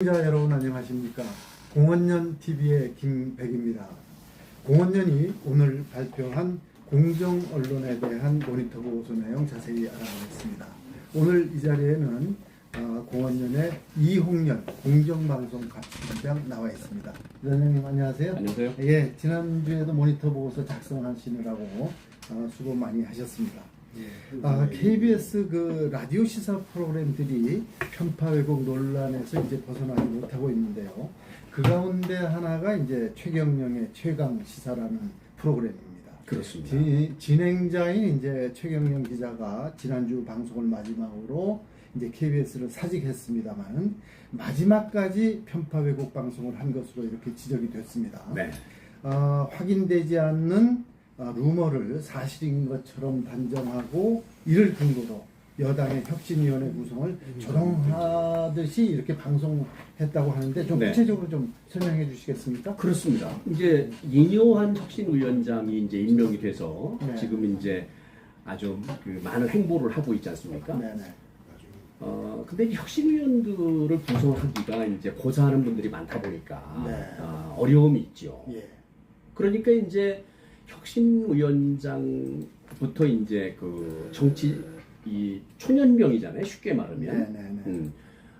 시청자 여러분 안녕하십니까 공원년 TV의 김백입니다. 공원년이 오늘 발표한 공정 언론에 대한 모니터 보고서 내용 자세히 알아보겠습니다. 오늘 이 자리에는 어, 공원년의 이홍년 공정방송 갑팀장 나와 있습니다. 위원장님 안녕하세요. 안녕하세요. 예, 지난주에도 모니터 보고서 작성하시느라고 어, 수고 많이 하셨습니다. 아, KBS 그 라디오 시사 프로그램들이 편파 왜곡 논란에서 이제 벗어나지 못하고 있는데요. 그 가운데 하나가 이제 최경영의 최강 시사라는 프로그램입니다. 그렇습니다. 지- 진행자인 이제 최경영 기자가 지난주 방송을 마지막으로 이제 KBS를 사직했습니다만 마지막까지 편파 왜곡 방송을 한 것으로 이렇게 지적이 됐습니다. 네. 어, 확인되지 않는 어, 루머를 사실인 것처럼 단정하고 이를 근거로 여당의 혁신위원회 구성을 조롱하듯이 이렇게 방송했다고 하는데 좀 네. 구체적으로 좀 설명해 주시겠습니까? 그렇습니다. 이제 이뇨한 혁신위원장이 이제 임명이 돼서 네. 지금 이제 아주 그 많은 행보를 하고 있지 않습니까? 네네. 어, 근데 이 혁신위원들을 구성하기가 이제 고사하는 분들이 많다 보니까 네. 아, 어려움이 있죠. 예. 그러니까 이제 혁신위원장부터 이제 그 정치 이 초년병이잖아요. 쉽게 말하면. 네네네. 음,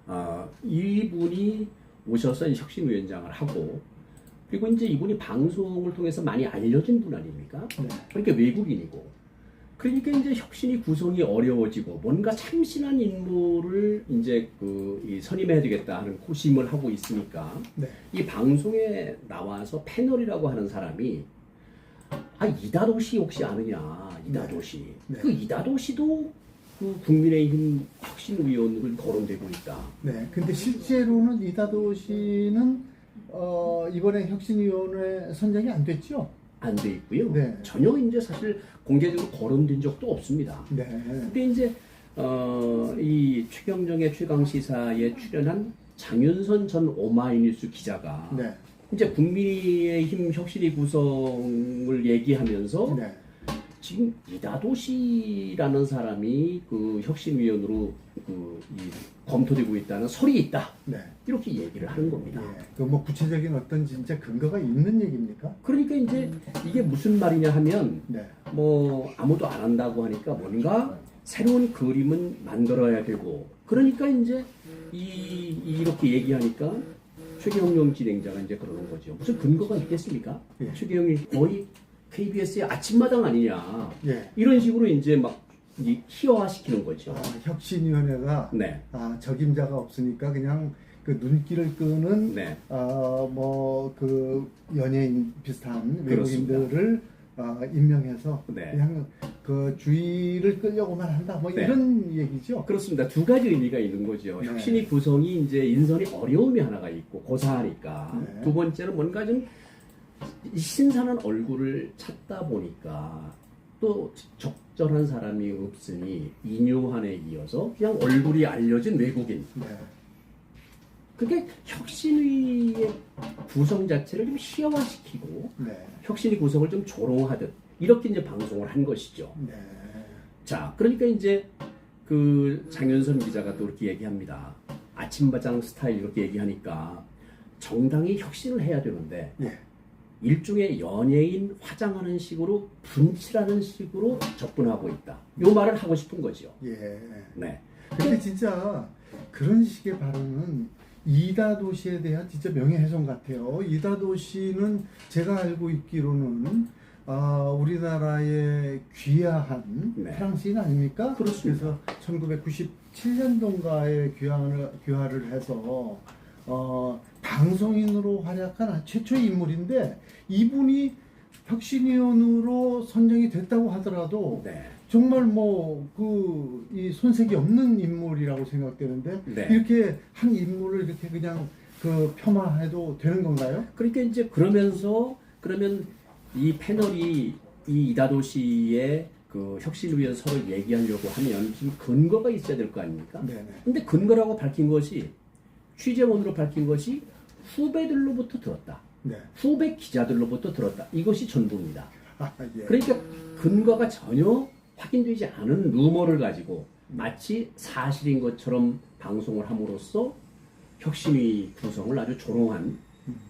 아, 이분이 오셔서 혁신위원장을 하고 그리고 이제 이분이 방송을 통해서 많이 알려진 분 아닙니까? 네. 그러니까 외국인이고 그러니까 이제 혁신이 구성이 어려워지고 뭔가 참신한 인물을 이제 그이 선임해야 되겠다 하는 고심을 하고 있으니까 네. 이 방송에 나와서 패널이라고 하는 사람이 아 이다도시 혹시 아느냐 이다도시 네. 그 이다도시도 그 국민의힘 혁신위원으로 거론되고 있다. 네. 근데 실제로는 이다도 씨는 어, 이번에 혁신위원회 선정이 안 됐죠? 안 돼 있고요. 네. 전혀 이제 사실 공개적으로 거론된 적도 없습니다. 네. 근데 이제 어, 이 최경정의 최강 시사에 출연한 장윤선 전 오마이뉴스 기자가 네. 이제 국민의힘 혁신위 구성을 얘기하면서 네. 지금 이다도시라는 사람이 그 혁신위원으로 그이 검토되고 있다는 설이 있다 네. 이렇게 얘기를 하는 겁니다. 예. 그뭐 구체적인 어떤 진짜 근거가 있는 얘기입니까? 그러니까 이제 이게 무슨 말이냐 하면 네. 뭐 아무도 안 한다고 하니까 뭔가 새로운 그림은 만들어야 되고 그러니까 이제 이 이렇게 얘기하니까 최경영 진행자가 이제 그러는 거죠. 무슨 근거가 있겠습니까? 예. 최경영이 거의 KBS의 아침마당 아니냐 예. 이런 식으로 이제 막 이 희화화시키는 거죠. 아, 혁신위원회가 네, 아, 적임자가 없으니까 그냥 그 눈길을 끄는 네, 아, 뭐 그 연예인 비슷한 그렇습니다. 외국인들을 아, 임명해서 네. 그냥 그 주의를 끌려고만 한다. 뭐 네. 이런 얘기죠. 그렇습니다. 두 가지 의미가 있는 거죠. 네. 혁신이 구성이 이제 인선이 어려움이 하나가 있고 고사하니까 네. 두 번째는 뭔가 좀 신선한 얼굴을 찾다 보니까 또 적절한 사람이 없으니 이뇨한에 이어서 그냥 얼굴이 알려진 외국인. 네. 그게 혁신위의 구성 자체를 좀 희화화시키고 네. 혁신위 구성을 좀 조롱하듯 이렇게 이제 방송을 한 것이죠. 네. 자, 그러니까 이제 그 장윤선 기자가 또 이렇게 얘기합니다. 아침바장 스타일 이렇게 얘기하니까 정당이 혁신을 해야 되는데 예. 일종의 연예인 화장하는 식으로 분칠하는 식으로 접근하고 있다. 요 말을 하고 싶은 거죠. 예. 네. 근데 진짜 그런 식의 발언은 이다 도시에 대한 진짜 명예훼손 같아요. 이다 도시는 제가 알고 있기로는 아, 우리나라의 귀화한 네. 프랑스인 아닙니까? 그렇습니다. 그래서 1997년도인가에 귀화를, 귀화를 해서 어, 방송인으로 활약한 최초의 인물인데 이분이 혁신위원으로 선정이 됐다고 하더라도 네. 정말 뭐 그 이 손색이 없는 인물이라고 생각되는데 네. 이렇게 한 인물을 이렇게 그냥 그 폄하해도 되는 건가요? 그러니까 이제 그러면서 그러면 이 패널이 이 이다도 씨의 그 혁신위원 서로 얘기하려고 하면 지금 근거가 있어야 될 거 아닙니까? 네네. 근데 근거라고 밝힌 것이 취재원으로 밝힌 것이 후배들로부터 들었다. 네. 후배 기자들로부터 들었다. 이것이 전부입니다. 아, 예. 그러니까 근거가 전혀 확인되지 않은 루머를 가지고 마치 사실인 것처럼 방송을 함으로써 혁신위 구성을 아주 조롱한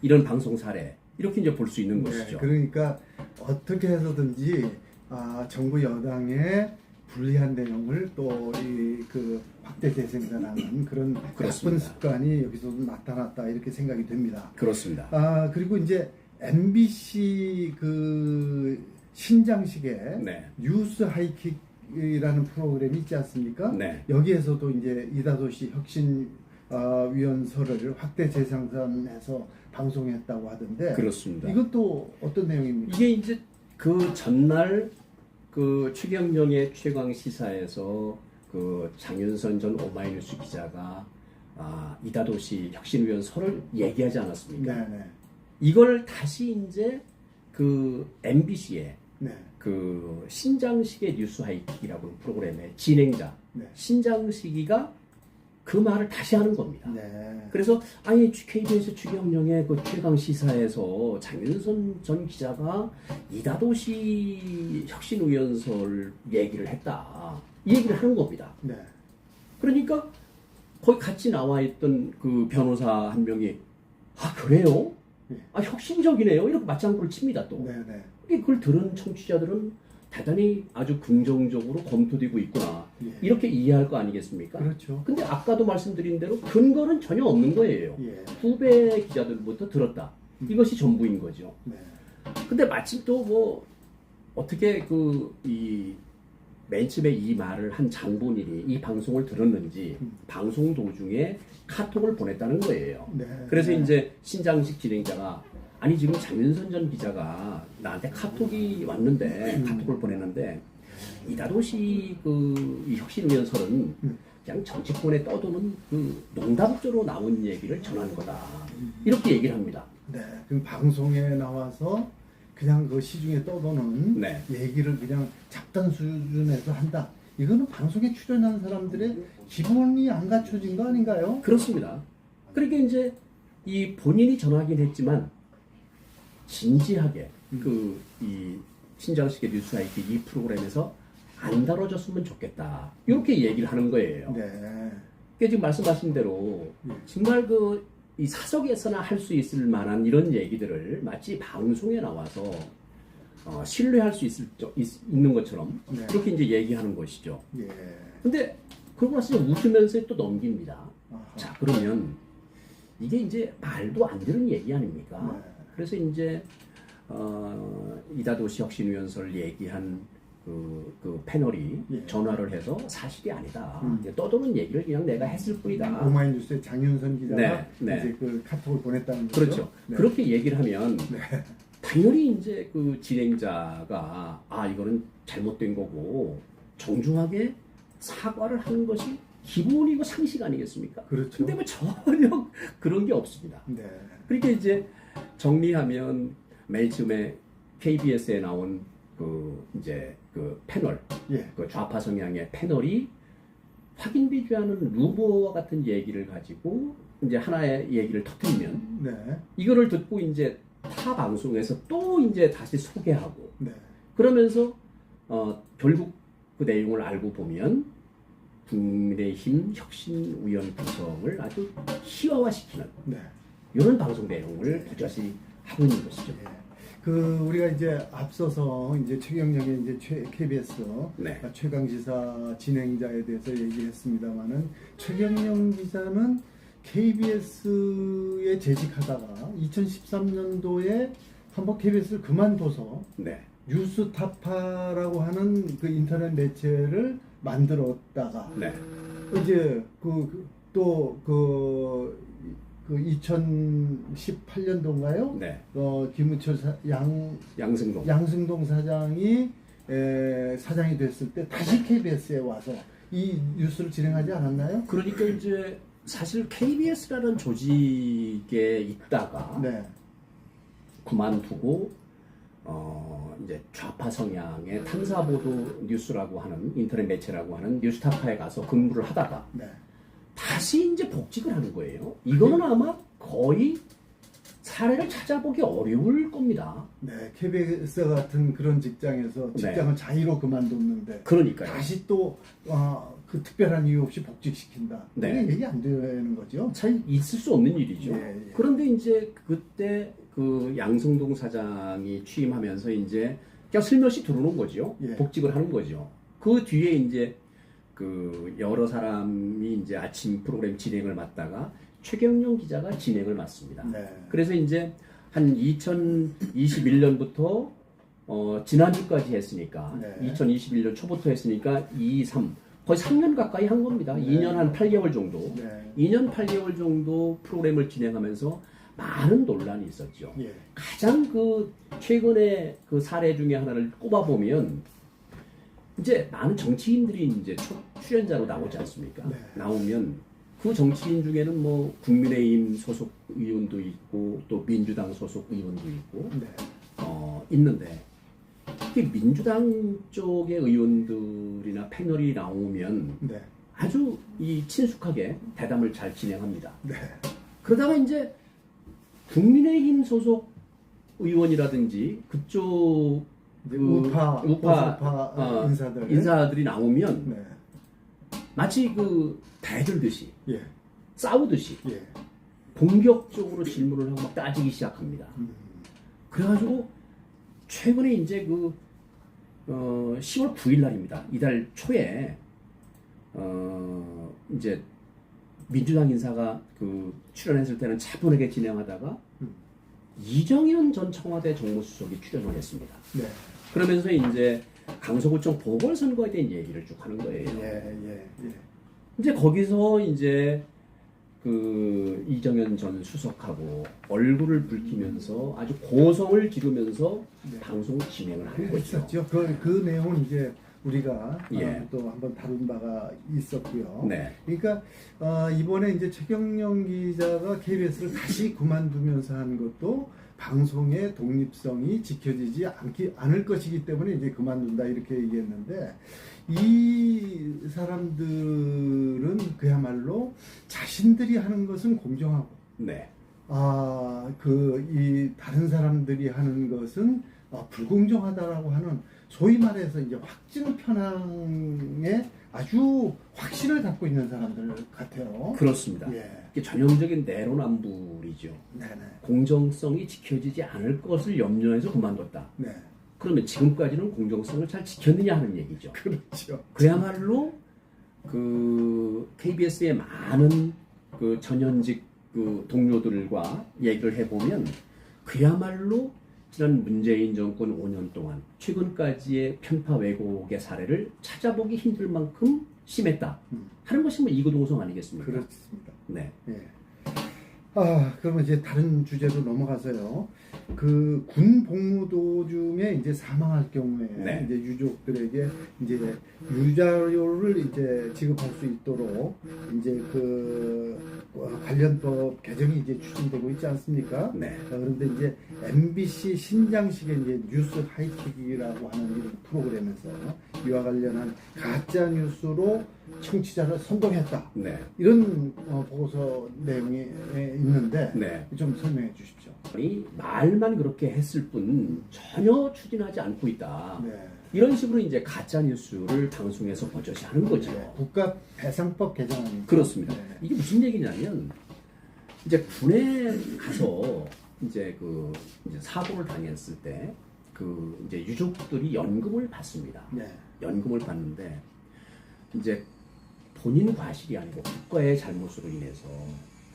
이런 방송 사례 이렇게 이제 볼 수 있는 네, 것이죠. 그러니까 어떻게 해서든지 아, 정부 여당의 불리한 내용을 또 이 그 확대 재생산하는 그런 나쁜 그렇습니다. 습관이 여기서도 나타났다 이렇게 생각이 됩니다. 그렇습니다. 아 그리고 이제 MBC 그 신장식의 네. 뉴스 하이킥이라는 프로그램이 있지 않습니까? 네. 여기에서도 이제 이다도시 혁신 어, 위원설을 확대 재생산해서 방송했다고 하던데 그렇습니다. 이것도 어떤 내용입니까? 이게 이제 그 전날 그 최경영의 최강 시사에서 그 장윤선 전 오마이뉴스 기자가 아, 이다도시 혁신위원설을 얘기하지 않았습니까? 네네 이걸 다시 이제 그 MBC의 네. 그 신장식의 뉴스 하이킥이라고 하는 프로그램의 진행자 네. 신장식이가 그 말을 다시 하는 겁니다. 네. 그래서 아니 KBS 추경령의 그 최강 시사에서 장윤선 전 기자가 이다도시 혁신위원설 얘기를 했다. 이 얘기를 하는 겁니다. 네. 그러니까 거기 같이 나와 있던 그 변호사 한 명이 아 그래요? 예. 아 혁신적이네요. 이렇게 맞장구를 칩니다 또. 네 네. 그걸 들은 청취자들은 대단히 아주 긍정적으로 검토되고 있구나. 예. 이렇게 이해할 거 아니겠습니까? 그렇죠. 근데 아까도 말씀드린 대로 근거는 전혀 없는 거예요. 예. 후배 기자들부터 들었다. 이것이 전부인 거죠. 네. 근데 마침 또 뭐 어떻게 그 이 맨 처음에 이 말을 한 장본인이 이 방송을 들었는지 음. 방송 도중에 카톡을 보냈다는 거예요. 네. 그래서 네. 이제 신장식 진행자가 아니 지금 장윤선 전 기자가 나한테 카톡이 왔는데 음. 카톡을 보냈는데 이다도시 그이 혁신위원설은 음. 그냥 정치권에 떠도는 그 농담조로 나온 얘기를 전한 거다 이렇게 얘기를 합니다. 네. 그럼 방송에 나와서 그냥 그 시중에 떠도는 네. 얘기를 그냥 잡단 수준에서 한다. 이거는 방송에 출연한 사람들의 기본이 안 갖춰진 거 아닌가요? 그렇습니다. 그러니까 이제 이 본인이 전하긴 했지만 진지하게 음. 그이 신장식의 뉴스 아이티 이 프로그램에서 안 다뤄졌으면 좋겠다 이렇게 얘기를 하는 거예요. 네. 그러니까 지금 말씀하신 대로 예. 정말 그 이 사석에서나 할 수 있을 만한 이런 얘기들을 마치 방송에 나와서 어, 신뢰할 수 있을 저- 있, 는 것처럼 네. 그렇게 이제 얘기하는 것이죠. 예. 근데 그러고 나서 웃으면서 또 넘깁니다. 아하. 자 그러면 이게 이제 말도 안 되는 얘기 아닙니까? 네. 그래서 이제 어, 이다도시 혁신위원설 얘기한 그, 그 패널이 예. 전화를 해서 사실이 아니다. 음. 이제 떠도는 얘기를 그냥 내가 했을 뿐이다. 오마이뉴스의 장윤선 기자가 네, 네. 이제 그 카톡을 보냈다는 거죠. 그렇죠. 네. 그렇게 얘기를 하면 네. 당연히 이제 그 진행자가 아 이거는 잘못된 거고 정중하게 사과를 하는 것이 기본이고 상식 아니겠습니까? 그렇죠. 근데 뭐 전혀 그런 게 없습니다. 네. 그러니까 이제 정리하면 맨 처음에 KBS에 나온 그 이제 그 패널, 예. 그 좌파 성향의 패널이 확인되지 않은 루머와 같은 얘기를 가지고 이제 하나의 얘기를 터뜨리면 네. 이거를 듣고 이제 타 방송에서 또 이제 다시 소개하고 네. 그러면서 어 결국 그 내용을 알고 보면 국민의힘 혁신위원 구성을 아주 희화화시키는 네. 이런 방송 내용을 부자시 하고 있는 것이죠. 예. 그 우리가 이제 앞서서 이제 최경영의 이제 최 KBS 네. 최강 지사 진행자에 대해서 얘기했습니다만은 최경영 기자는 KBS에 재직하다가 2013년도에 한번 KBS를 그만둬서 네. 뉴스타파라고 하는 그 인터넷 매체를 만들었다가 네. 이제 그 그또그 그 2018년도인가요? 네. 어 김우철 사, 양 양승동. 양승동 사장이 에, 사장이 됐을 때 다시 KBS에 와서 이 뉴스를 진행하지 않았나요? 그러니까 이제 사실 KBS라는 조직에 있다가 네, 그만두고 어 이제 좌파 성향의 탐사보도 뉴스라고 하는 인터넷 매체라고 하는 뉴스타파에 가서 근무를 하다가 네, 다시 이제 복직을 하는 거예요. 이거는 아마 거의 사례를 찾아보기 어려울 겁니다. 네, KBS 같은 그런 직장에서 네. 직장을 자의로 그만뒀는데 그러니까요. 다시 또 어, 그 특별한 이유 없이 복직시킨다. 네. 이게 얘기 안 되는 거죠. 잘 있을 수 없는 일이죠. 예, 예. 그런데 이제 그때 그 양성동 사장이 취임하면서 이제 그냥 슬며시 들어오는 거죠. 예. 복직을 하는 거죠. 그 뒤에 이제 그 여러 사람이 이제 아침 프로그램 진행을 맡다가 최경영 기자가 진행을 맡습니다. 네. 그래서 이제 한 2021년부터 어, 지난주까지 했으니까 네. 2021년 초부터 했으니까 2, 3 거의 3년 가까이 한 겁니다. 네. 2년 한 8개월 정도. 네. 2년 8개월 정도 프로그램을 진행하면서 많은 논란이 있었죠. 예. 가장 그 최근에 그 사례 중에 하나를 꼽아보면 이제 많은 정치인들이 이제 초- 출연자로 나오지 않습니까? 네. 나오면 그 정치인 중에는 뭐 국민의힘 소속 의원도 있고 또 민주당 소속 의원도 있고 네. 어, 있는데 특히 민주당 쪽의 의원들이나 패널이 나오면 네. 아주 이 친숙하게 대담을 잘 진행합니다. 네. 그러다가 이제 국민의힘 소속 의원이라든지 그쪽 그 우파, 우파, 보수파 어, 인사들. 인사들이 나오면 네. 마치 그 대들듯이 예. 싸우듯이 예. 공격적으로 질문을 하고 막 따지기 시작합니다. 음. 그래가지고 최근에 이제 그 어, 10월 9일 날입니다. 이달 초에 어, 이제 민주당 인사가 그 출연했을 때는 차분하게 진행하다가 음. 이정현 전 청와대 정무수석이 출연을 했습니다. 네. 그러면서 이제 강서구청 보궐선거에 대한 얘기를 쭉 하는 거예요. 예. 예. 예. 이제 거기서 이제 그 이정현 전 수석하고 얼굴을 붉히면서 아주 고성을 지르면서 네. 방송 진행을 하는 거죠. 했었죠. 그, 그 내용은 이제 우리가 예. 어, 또 한번 다룬 바가 있었고요. 네, 그러니까 어, 이번에 이제 최경영 기자가 KBS를 다시 그만두면서 한 것도 방송의 독립성이 지켜지지 않기, 않을 것이기 때문에 이제 그만둔다 이렇게 얘기했는데 이 사람들은 그야말로 자신들이 하는 것은 공정하고 네, 아, 그, 이, 다른 사람들이 하는 것은 어, 불공정하다라고 하는 소위 말해서 이제 확증 편향에 아주 확신을 갖고 있는 사람들 같아요. 그렇습니다. 예. 이게 전형적인 내로남불이죠. 네네. 공정성이 지켜지지 않을 것을 염려해서 그만뒀다. 네. 그러면 지금까지는 공정성을 잘 지켰느냐 하는 얘기죠. 그렇죠. 그야말로 그 KBS의 많은 그 전현직 그 동료들과 얘기를 해보면 그야말로 지난 문재인 정권 5년 동안 최근까지의 편파 왜곡의 사례를 찾아보기 힘들 만큼 심했다 음. 하는 것이 뭐 이구동성 아니겠습니까? 그렇습니다. 네, 예. 아, 그러면 이제 다른 주제로 넘어가서요. 그 군 복무 도중에 이제 사망할 경우에 네. 이제 유족들에게 이제 유자료를 이제 지급할 수 있도록 이제 그 어, 관련법 개정이 이제 추진되고 있지 않습니까? 네, 어, 그런데 이제 MBC 신장식의 이제 뉴스 하이킥이라고 하는 이런 프로그램에서 이와 관련한 가짜 뉴스로 청취자를 선동했다. 네, 이런 어, 보고서 내용이 에, 있는데 네. 좀 설명해 주십시오. 이 말만 그렇게 했을 뿐 전혀 추진하지 않고 있다. 네. 이런 식으로 이제 가짜 뉴스를 방송에서 버젓이 하는 거죠. 네. 국가 배상법 개정안입니다. 그렇습니다. 네. 이게 무슨 얘기냐면 이제 군에 가서 이제 그 이제 사고를 당했을 때 그 이제 유족들이 연금을 받습니다. 네. 연금을 받는데 이제 본인 과실이 아니고 국가의 잘못으로 인해서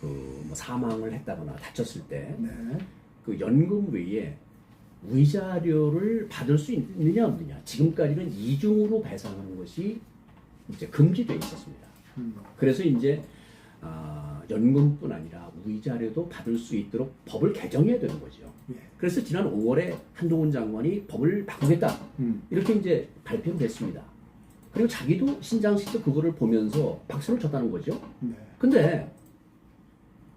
그뭐 사망을 했다거나 다쳤을 때 네. 그 연금 외에 위자료를 받을 수 있느냐 없느냐 지금까지는 이중으로 배상하는 것이 이제 금지되어 있었습니다. 음. 그래서 이제 아, 연금뿐 아니라 위자료도 받을 수 있도록 법을 개정해야 되는 거죠. 예. 그래서 지난 5월에 한동훈 장관이 법을 바꾸겠다 음. 이렇게 이제 발표를 했습니다. 그리고 자기도 신장 씨도 그거를 보면서 박수를 쳤다는 거죠. 네. 근데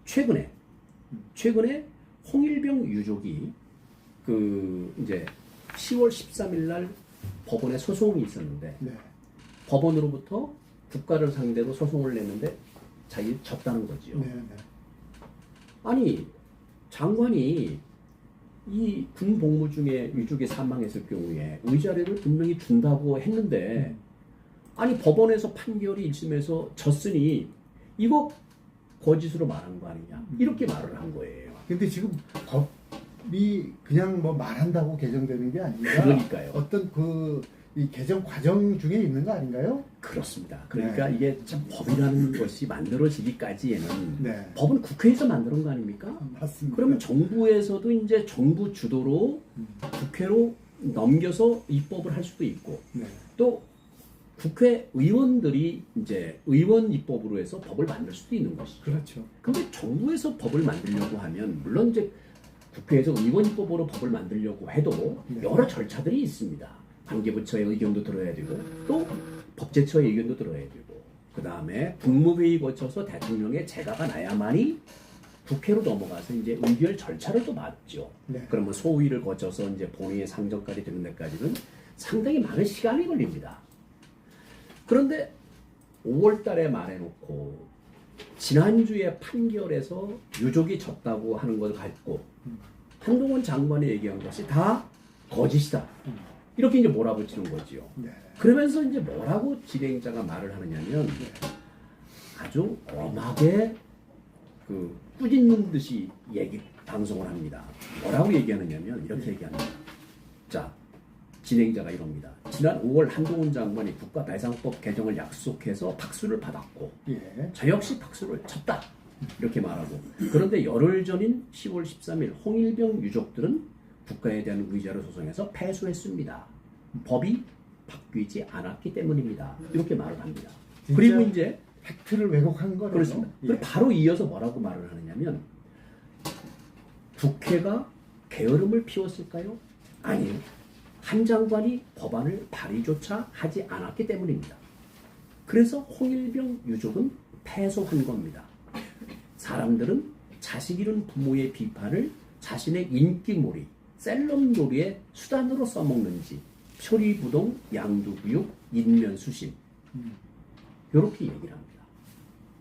최근에 최근에 홍일병 유족이 그 이제 10월 13일 날 법원에 소송이 있었는데 네. 법원으로부터 국가를 상대로 소송을 냈는데 자기 졌다는 거지요. 네. 네. 아니 장관이 이 군 복무 중에 유족이 사망했을 경우에 의자료를 분명히 준다고 했는데 아니 법원에서 판결이 1심에서 졌으니 이거 거짓으로 말한 거 아니냐 이렇게 말을 한 거예요. 근데 지금 법이 그냥 뭐 말한다고 개정되는 게 아니라 그러니까요. 어떤 그 이 개정 과정 중에 있는 거 아닌가요? 그렇습니다. 그러니까 이게 참 법이라는 것이 만들어지기까지에는 네. 법은 국회에서 만드는 거 아닙니까? 맞습니다. 그러면 정부에서도 이제 정부 주도로 음. 국회로 넘겨서 입법을 할 수도 있고 네. 또 국회의원들이 이제 의원 입법으로 해서 법을 만들 수도 있는 것이죠. 그렇죠. 근데 정부에서 법을 만들려고 하면 물론 이제 국회에서 의원 입법으로 법을 만들려고 해도 네. 여러 절차들이 있습니다. 관계부처의 의견도 들어야 되고 또 법제처의 의견도 들어야 되고 그 다음에 국무회의 거쳐서 대통령의 재가가 나야만이 국회로 넘어가서 이제 의결 절차를 또 맞죠. 네. 그러면 소위를 거쳐서 이제 본회의 상정까지 되는 데까지는 상당히 많은 시간이 걸립니다. 그런데 5월 달에 말해놓고 지난주에 판결에서 유족이 졌다고 하는 걸 갖고 한동훈 장관이 얘기한 것이 다 거짓이다. 음. 이렇게 이제 몰아붙이는 거지요. 네. 그러면서 이제 뭐라고 진행자가 말을 하느냐면 아주 엄하게 그 꾸짖는 듯이 얘기 방송을 합니다. 뭐라고 얘기하느냐면 이렇게 얘기합니다. 자 진행자가 이럽니다. 지난 5월 한동훈 장관이 국가배상법 개정을 약속해서 박수를 받았고 예. 저 역시 박수를 쳤다. 이렇게 말하고 그런데 열흘 전인 10월 13일 홍일병 유족들은 국가에 대한 의자를 소송해서 패소했습니다. 법이 바뀌지 않았기 때문입니다. 이렇게 말을 합니다. 그리고 이제 팩트를 왜곡한 거네요. 그렇습니다. 예. 그리고 바로 이어서 뭐라고 말을 하느냐면 국회가 게으름을 피웠을까요? 아니요. 한 장관이 법안을 발의조차 하지 않았기 때문입니다. 그래서 홍일병 유족은 패소한 겁니다. 사람들은 자식 잃은 부모의 비판을 자신의 인기몰이, 셀럽놀이의 수단으로 써먹는지 표리부동, 양두구육, 인면수심 음. 이렇게 얘기를 합니다.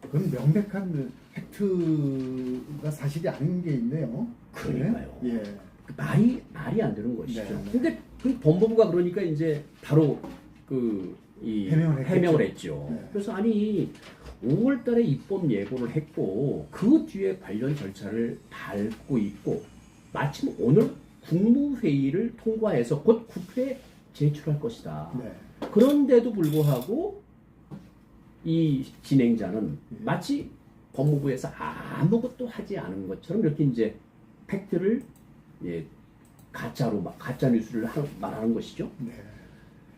그건 명백한 팩트가 사실이 아닌 게 있네요. 그러니까요. 네? 예. 그 말이 말이 안 되는 것이죠. 네, 네. 근데 그 법무부가 그러니까 이제 바로 그이 해명을 했겠죠. 했죠. 네. 그래서 아니 5월달에 입법 예고를 했고 그 뒤에 관련 절차를 밟고 있고 마침 오늘 국무회의를 통과해서 곧 국회에 제출할 것이다. 네. 그런데도 불구하고 이 진행자는 예. 마치 법무부에서 아무것도 하지 않은 것처럼 이렇게 이제 팩트를 예, 가짜로 막 가짜 뉴스를 하- 말하는 것이죠. 네.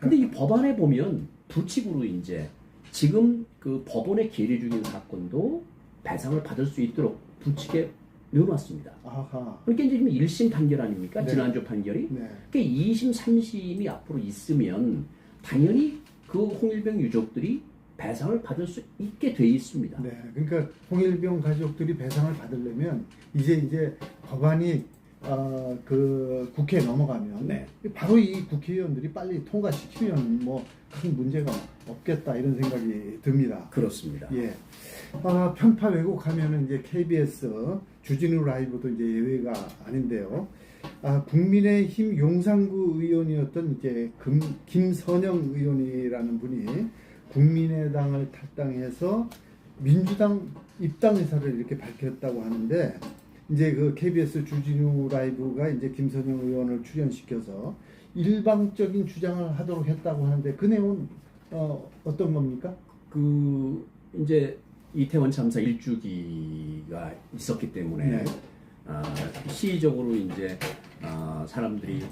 근데 이 법안에 보면 부칙으로 이제 지금 그 법원에 계류 중인 사건도 배상을 받을 수 있도록 부칙에 넣어놨습니다. 아하. 그러니까 이제 지금 1심 판결 아닙니까? 네. 지난주 판결이. 네. 그러니까 2심, 3심이 앞으로 있으면 당연히 그 홍일병 유족들이 배상을 받을 수 있게 돼 있습니다. 네. 그러니까 홍일병 가족들이 배상을 받으려면 이제 이제 법안이 어, 그 국회에 넘어가면 네. 바로 이 국회의원들이 빨리 통과시키면 뭐 큰 문제가 없겠다 이런 생각이 듭니다. 그렇습니다. 예. 아, 편파 왜곡하면은 이제 KBS 주진우 라이브도 이제 예외가 아닌데요. 아, 국민의힘 용산구 의원이었던 이제 금, 김선영 의원이라는 분이 국민의당을 탈당해서 민주당 입당 의사를 이렇게 밝혔다고 하는데 이제 그 KBS 주진우 라이브가 이제 김선영 의원을 출연시켜서 일방적인 주장을 하도록 했다고 하는데 그 내용은 어, 어떤 겁니까? 그 이제 이태원 참사 일주기가 있었기 때문에 네. 아, 시의적으로 이제 아, 사람들이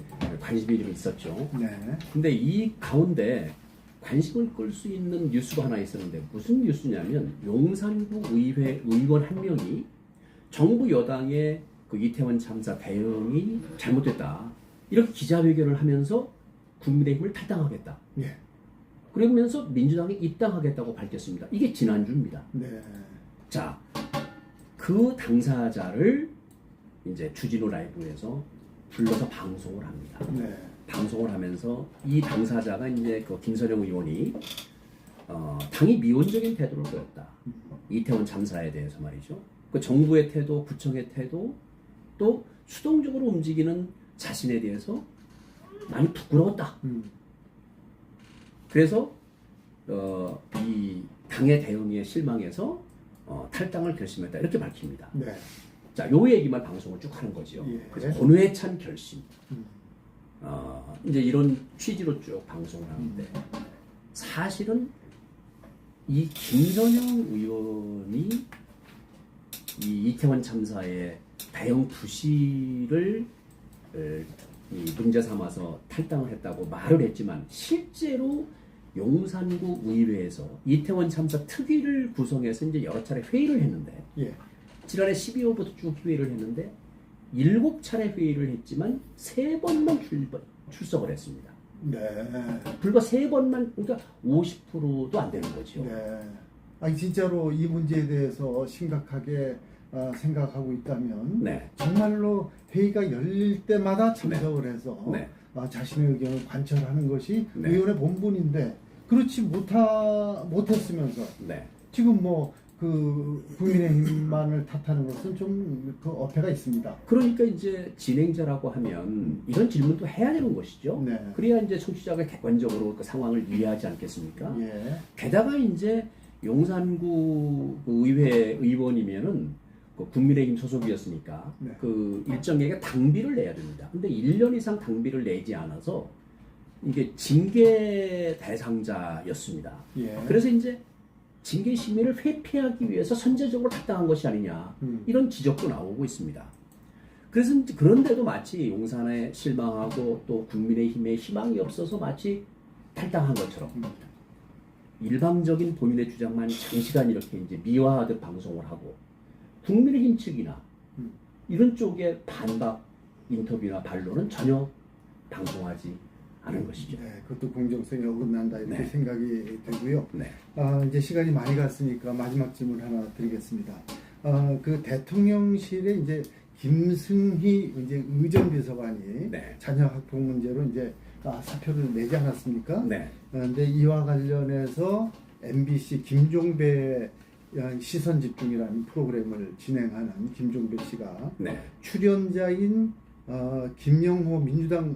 관심이 좀 있었죠. 네. 근데 이 가운데 관심을 끌 수 있는 뉴스가 하나 있었는데 무슨 뉴스냐면 용산구 의회 의원 한 명이 정부 여당의 그 이태원 참사 대응이 잘못됐다 이렇게 기자회견을 하면서 국민의힘을 탈당하겠다 예. 그러면서 민주당에 입당하겠다고 밝혔습니다. 이게 지난주입니다. 네. 자, 그 당사자를 이제 주진우 라이브에서 불러서 방송을 합니다. 네. 방송을 하면서 이 당사자가 이제 그 김선영 의원이 어, 당이 미온적인 태도를 보였다. 이태원 참사에 대해서 말이죠. 그 정부의 태도, 구청의 태도, 또 수동적으로 움직이는 자신에 대해서 많이 부끄러웠다. 음. 그래서 어, 이 당의 대응에 실망해서 어, 탈당을 결심했다 이렇게 밝힙니다. 네. 자, 요 얘기만 방송을 쭉 하는 거죠. 예. 그래서 본회에 찬 결심. 음. 어, 이제 이런 취지로 쭉 방송을 하는데 음. 사실은 이 김선영 의원이 이 이태원 참사의 대형 부실을 에, 이 문제 삼아서 탈당을 했다고 말을 했지만 실제로 용산구 의회에서 이태원 참사 특위를 구성해서 이제 여러 차례 회의를 했는데 예. 지난해 12월부터 쭉 회의를 했는데 일곱 차례 회의를 했지만 세 번만 출, 출석을 했습니다. 네. 불과 세 번만 그러니까 50%도 안 되는 거죠. 네. 아니 진짜로 이 문제에 대해서 심각하게 아, 생각하고 있다면 네. 정말로 회의가 열릴 때마다 참석을 해서 네. 아, 자신의 의견을 관철하는 것이 네. 의원의 본분인데 그렇지 못하 못했으면서 네. 지금 뭐 그 국민의힘만을 탓하는 것은 좀 그 어폐가 있습니다. 그러니까 이제 진행자라고 하면 이런 질문도 해야 되는 것이죠. 네. 그래야 이제 청취자가 객관적으로 그 상황을 이해하지 않겠습니까? 예. 게다가 이제 용산구 그 의회 의원이면은 그 국민의힘 소속이었으니까 네. 그 일정에게 당비를 내야 됩니다. 근데 1년 이상 당비를 내지 않아서 이게 징계 대상자였습니다. 예. 그래서 이제 징계 심의를 회피하기 위해서 선제적으로 탈당한 것이 아니냐 음. 이런 지적도 나오고 있습니다. 그래서 그런데도 마치 용산에 실망하고 또 국민의힘에 희망이 없어서 마치 탈당한 것처럼 음. 일방적인 본인의 주장만 장시간 이렇게 이제 미화하듯 방송을 하고 국민의힘 측이나 음. 이런 쪽의 반박 인터뷰나 반론은 전혀 방송하지 않은 것이죠. 네, 그것도 공정성이 어긋난다 이렇게 네. 생각이 되고요. 네, 아, 이제 시간이 많이 갔으니까 마지막 질문 하나 드리겠습니다. 아, 그 대통령실에 이제 김승희 이제 의전 비서관이 네, 자녀 학폭 문제로 이제 아, 사표를 내지 않았습니까? 네, 그런데 이와 관련해서 MBC 김종배 어, 시선 집중이라는 프로그램을 진행하는 김종배 씨가 네, 출연자인 어, 김영호 민주당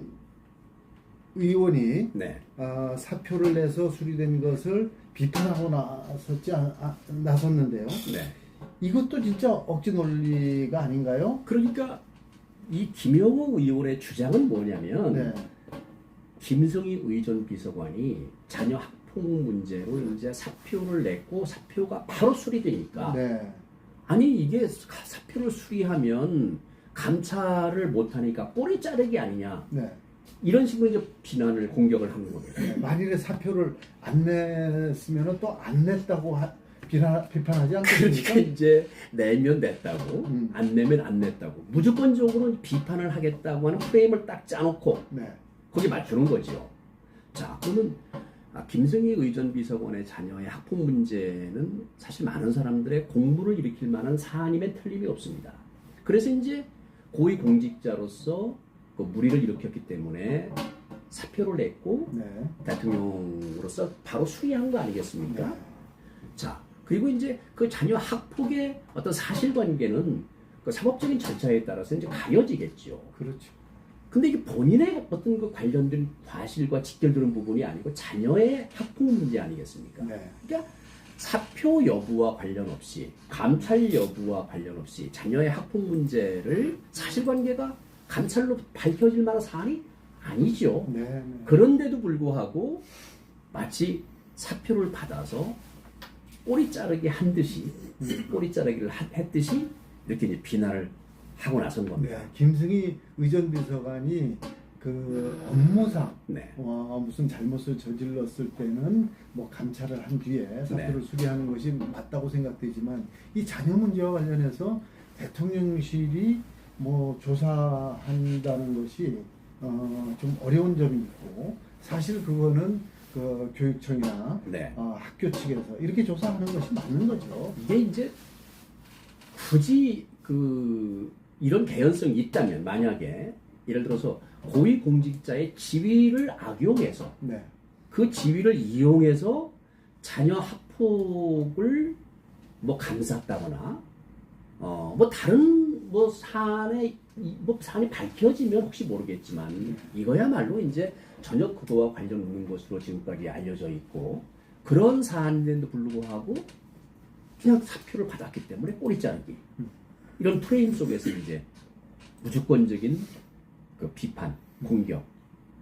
의원이 네. 아, 사표를 내서 수리된 것을 비판하고 나섰지 않, 아, 나섰는데요. 네. 이것도 진짜 억지 논리가 아닌가요? 그러니까 이 김영호 의원의 주장은 뭐냐면 네. 김승희 의전 비서관이 자녀 학폭 문제로 이제 사표를 냈고 사표가 바로 수리되니까 네. 아니 이게 사- 사표를 수리하면 감찰을 못하니까 꼬리 자르기 아니냐 네. 이런 식으로 이제 비난을 공격을 하는 겁니다. 네. 만일에 사표를 안 냈으면 또 안 냈다고 하- 비난, 비판하지 그러니까 않겠습니까? 이제 내면 냈다고 음. 안 내면 안 냈다고 무조건적으로 비판을 하겠다고 하는 프레임을 딱 짜놓고 네. 거기 맞추는 거죠. 자, 그러면 아, 김승희 의전 비서관의 자녀의 학폭 문제는 사실 많은 사람들의 공분을 일으킬 만한 사안임에 틀림이 없습니다. 그래서 이제 고위 공직자로서 그 무리를 일으켰기 때문에 사표를 냈고 네. 대통령으로서 바로 수리한 거 아니겠습니까? 네. 자, 그리고 이제 그 자녀 학폭의 어떤 사실관계는 그 사법적인 절차에 따라서 이제 가려지겠죠. 그렇죠. 근데 이게 본인의 어떤 그 관련된 과실과 직결되는 부분이 아니고 자녀의 학폭 문제 아니겠습니까? 네. 그러니까 사표 여부와 관련 없이 감찰 여부와 관련 없이 자녀의 학폭 문제를 사실관계가 감찰로 밝혀질 만한 사안이 아니죠. 네. 네. 그런데도 불구하고 마치 사표를 받아서 꼬리 자르기 한 듯이 꼬리 자르기를 하- 했듯이 이렇게 이제 비난을 하고 나선 겁니다. 네. 김승희 의전 비서관이 그 업무상 네. 어, 무슨 잘못을 저질렀을 때는 뭐 감찰을 한 뒤에 사표를 수리하는 것이 맞다고 생각되지만 이 자녀 문제와 관련해서 대통령실이 뭐 조사한다는 것이 어, 좀 어려운 점이 있고 사실 그거는 그 교육청이나 네. 어, 학교 측에서 이렇게 조사하는 것이 맞는 거죠. 이게 이제 굳이 그 이런 개연성이 있다면 만약에 예를 들어서 고위 공직자의 지위를 악용해서 네. 그 지위를 이용해서 자녀 학폭을 뭐 감쌌다거나 어 뭐 다른 뭐 사안에 이- 뭐 사안이 밝혀지면 혹시 모르겠지만 이거야말로 이제 전혀 그거와 관련 없는 것으로 지금까지 알려져 있고 그런 사안인데도 불구하고 그냥 사표를 받았기 때문에 꼬리 자르기 이런 프레임 속에서 이제 무조건적인 그 비판, 공격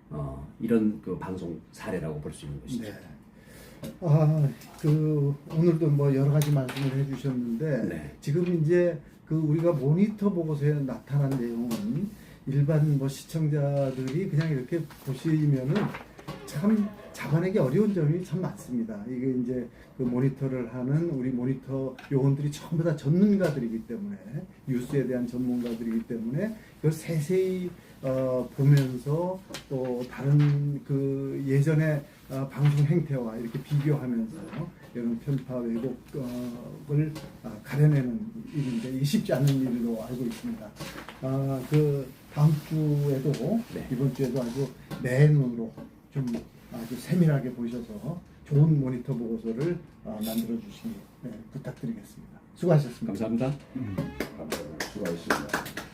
어, 이런 그 방송 사례라고 볼 수 있는 것이죠. 네. 아, 그 오늘도 뭐 여러 가지 말씀을 해주셨는데 네. 지금 이제 그 우리가 모니터 보고서에 나타난 내용은 일반 뭐 시청자들이 그냥 이렇게 보시면은 참 잡아내기 어려운 점이 참 많습니다. 이게 이제 그 모니터를 하는 우리 모니터 요원들이 전부 다 전문가들이기 때문에 뉴스에 대한 전문가들이기 때문에 그 세세히 어, 보면서 또 다른 그 예전의 어, 방송 행태와 이렇게 비교하면서 이런 편파 왜곡을 아, 가려내는 일인데 이 쉽지 않은 일로 알고 있습니다. 아, 그 다음 주에도 네. 이번 주에도 아주 맨으로 좀 아주 세밀하게 보셔서 좋은 모니터 보고서를 아, 만들어 주시기 네, 부탁드리겠습니다. 수고하셨습니다. 감사합니다. 수고하셨습니다.